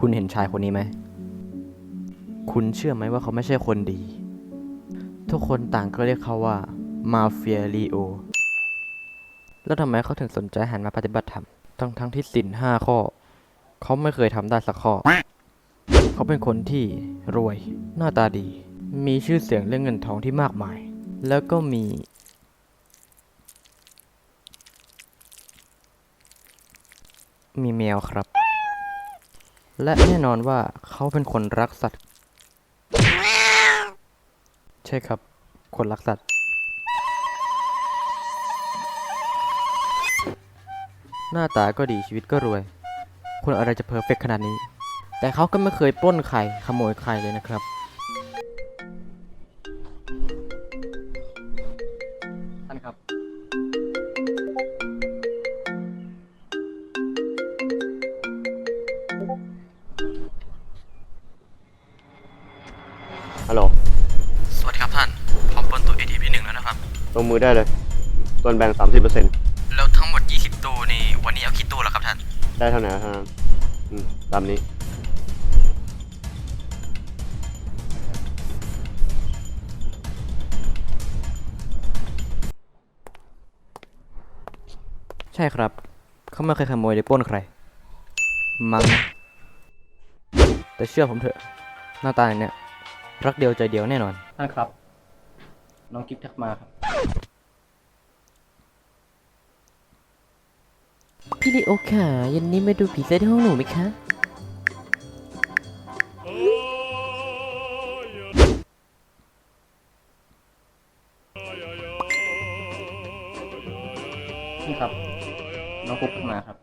คุณเห็นชายคนนี้ไหม คุณเชื่อไหมว่าเขาไม่ใช่คนดี ทุกคนต่างก็เรียกเขาว่ามาเฟียลีโอ แล้วทำไมเขาถึงสนใจหันมาปฏิบัติธรรม ทั้งทั้งที่สินห้าข้อ เขาไม่เคยทำได้สักข้อ เขาเป็นคนที่รวย หน้าตาดี มีชื่อเสียงเรื่องเงินทองที่มากมาย แล้วก็มีมีแมวครับ และแน่นอนว่าเขาเป็นคนรักสัตว์ ใช่ครับ คนรักสัตว์ หน้าตาก็ดีชีวิตก็รวยคนอะไรจะเพอร์เฟกขนาดนี้ แต่เขาก็ไม่เคยปล้นใครขโมยใครเลยนะครับ ล้วนะครับลงมือได้เลย ส่วนแบ่ง 30%แล้วทั้งหมด 20 ตู้นี่ วันนี้เอากี่ตู้แล้วครับท่าน ได้เท่าไหร่เท่านั้นอืมตามนี้ ใช่ครับ เขาไม่เคยขโมยหรือปล้นใคร มั้งนะแต่เชื่อผมเถอะ หน้าตาอย่างเนี้ยรักเดียวใจเดียวแน่นอน ท่านครับ น้องกิ๊กทักมาครับ พี่ลิโอค่ะเย็นนี้มาดูผีเสื้อที่ห้องหนูไหมคะนี่ครับ น้องกุ๊กทักมาครับ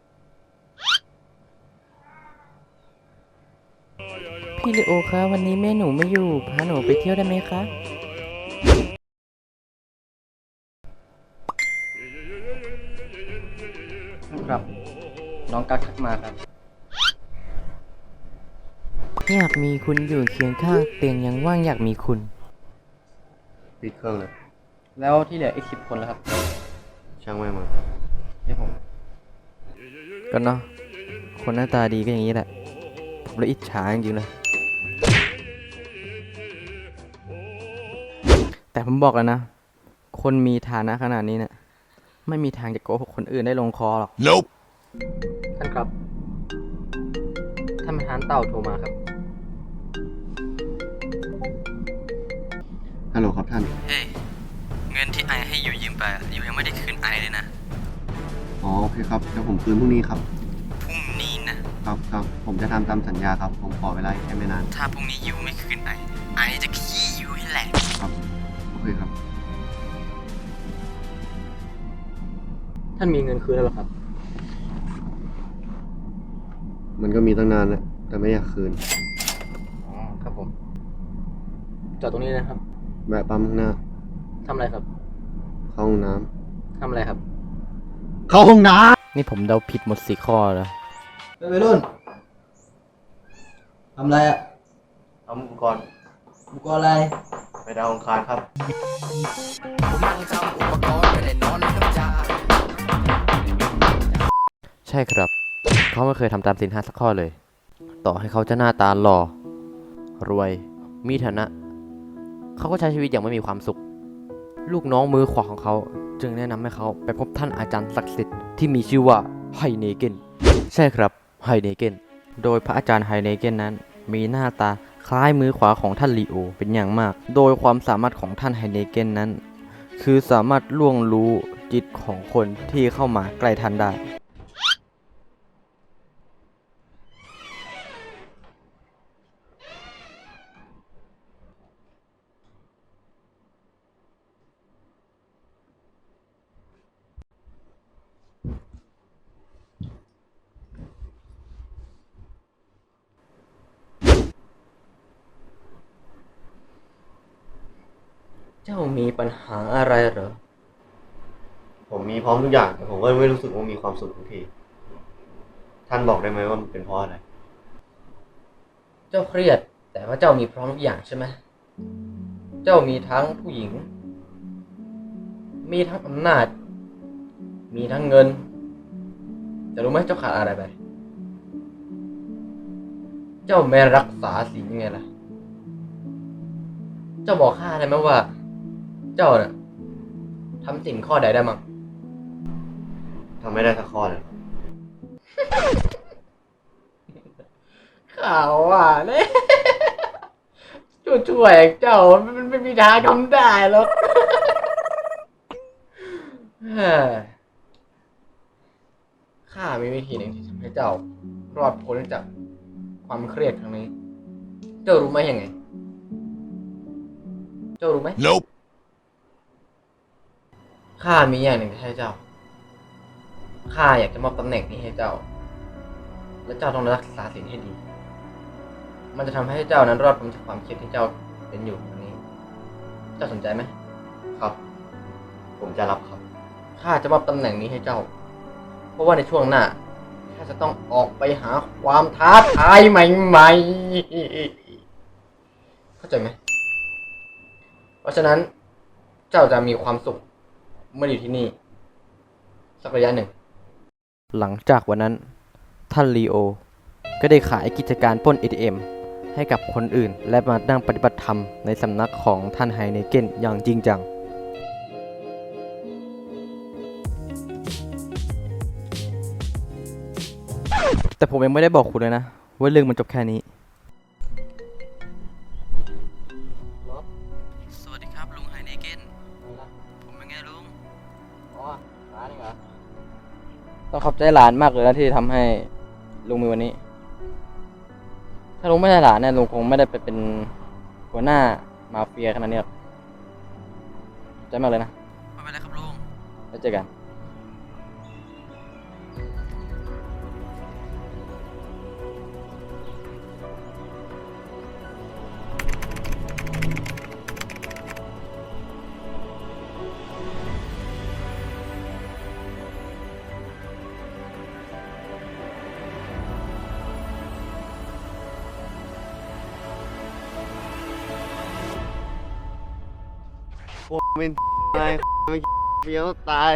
พี่ลิโอคะวันนี้แม่หนูไม่อยู่พาหนูไปเที่ยวได้ไหมคะ ครับ น้องกั๊กทักมาครับ อยากมีคุณอยู่เคียงข้างเตียงยังว่างอยากมีคุณ ปิดเครื่องเลย แล้วที่เหลืออีกสิบคนแล้วครับช่างแม่งมาให้ผมก็เนาะคนหน้าตาดีก็อย่างนี้แหละ ผมเลยอิจฉาจริงๆเลยแต่ผมบอกแล้วนะ คนมีฐานะขนาดนี้เนี่ย ไม่มีทางจะโกหกคนอื่นได้ลงคอหรอก Nope. ท่านครับท่านประธานเต่าโทรมาครับ ฮัลโหลครับท่าน เฮ้ย เงินที่ไอให้อยู่ยืมไปอยู่ยังไม่ได้คืนไอเลยนะ อ๋อโอเคครับเดี๋ยวผมคืนพรุ่งนี้ครับ พรุ่งนี้นะ ครับครับผมจะทำตามสัญญาครับ ผมขอเวลาอีกแค่ไม่นาน ถ้าพรุ่งนี้ยูไม่คืนไอ ไอจะขี้ยูให้แหลกครับ โอเคครับ ท่านมีเงินคืนแล้วหรอครับ มันก็มีตั้งนานแล้วแต่ไม่อยากคืน อ๋อครับผม จอดตรงนี้นะครับแวะปั๊มข้างหน้า ทำอะไรครับเข้าห้องน้ทำอะไรครับำเข้าห้องน้นี่ผมเดาผิดหมดสี่ข้อแล้วเฮ้ยวัยรุ่นทำอะไรอะำทำอุปกรณ์บุกอะไร ไปดาวองคารครับ ใช่ครับ เขาไม่เคยทำตามสินห้าสักข้อเลย ต่อให้เขาจะหน้าตาหล่อ รวย มีฐานะ เขาก็ใช้ชีวิตอย่างไม่มีความสุข ลูกน้องมือขวาของเขา จึงแนะนำให้เขาไปพบท่านอาจารย์ศักดิ์สิทธิ์ที่มีชื่อว่าไฮเนเกนใช่ครับ ไฮเนเกน โดยพระอาจารย์ไฮเนเกนนั้น มีหน้าตาคล้ายมือขวาของท่านลีโอเป็นอย่างมาก โดยความสามารถของท่านไฮเนเกนนั้น คือสามารถล่วงรู้จิตของคนที่เข้ามาใกล้ท่านได้ เจ้ามีปัญหาอะไรเหรอ ผมมีพร้อมทุกอย่างแต่ผมก็ไม่รู้สึกว่ามีความสุขทุกที ท่านบอกได้ไหมว่ามันเป็นเพราะอะไร เจ้าเครียด แต่ว่าเจ้ามีพร้อมทุกอย่างใช่ไหม เจ้ามีทั้งผู้หญิง มีทั้งอำนาจ มีทั้งเงินจะรู้ไหมเจ้าขาดอะไรไป เจ้าไม่รักษาศีลยังไงล่ะ เจ้าบอกข้าได้ไหมว่า เจ้าน่ะทำสิ่งข้อใดได้มั่งทำไม่ได้สักข้อเลยครับข่าวว่าเนี่ยช่วยๆเจ้ามันไม่มีทางทำได้หรอกเฮ้ยข้ามีวิธีหนึ่งที่ทำให้เจ้ารอดพ้นจากความเครียดครั้งนี้ เจ้ารู้ไหมยังไง เจ้ารู้ไหม Nope. ข้ามีอย่างหนึ่งให้เจ้า ข้าอยากจะมอบตำแหน่งนี้ให้เจ้า และเจ้าต้องรักษาศีลให้ดี มันจะทำให้เจ้านั้นรอดพ้นจากความเครียดที่เจ้าเป็นอยู่ตอนนี้ เจ้าสนใจไหม ครับ ผมจะรับครับ ข้าจะมอบตำแหน่งนี้ให้เจ้า เพราะว่าในช่วงหน้า ข้าจะต้องออกไปหาความท้าทายใหม่ๆ เข้าใจไหม เพราะฉะนั้นเจ้าจะมีความสุข เมื่ออยู่ที่นี่ สักระยะหนึ่ง หลังจากวันนั้น ท่านลีโอ ก็ได้ขายกิจการปล้น ATM ให้กับคนอื่น และมานั่งปฏิบัติธรรมในสำนักของท่านไฮเนเกนอย่างจริงจัง แต่ผมยังไม่ได้บอกคุณเลยนะ ว่าเรื่องมันจบแค่นี้ องขอบใจหลานมากเลยนะที่ทำให้ลุงมีวันนี้ ถ้าลุงไม่ใช่หลานเนี่ยลุงคงไม่ได้ไปเป็นหัวหน้ามาเฟียขนาดนี้หรอกขอบใจมากเลยนะไม่เป็นไรครับลุงแล้วเจอกัน ไม่ไม่เฟี้ยวตาย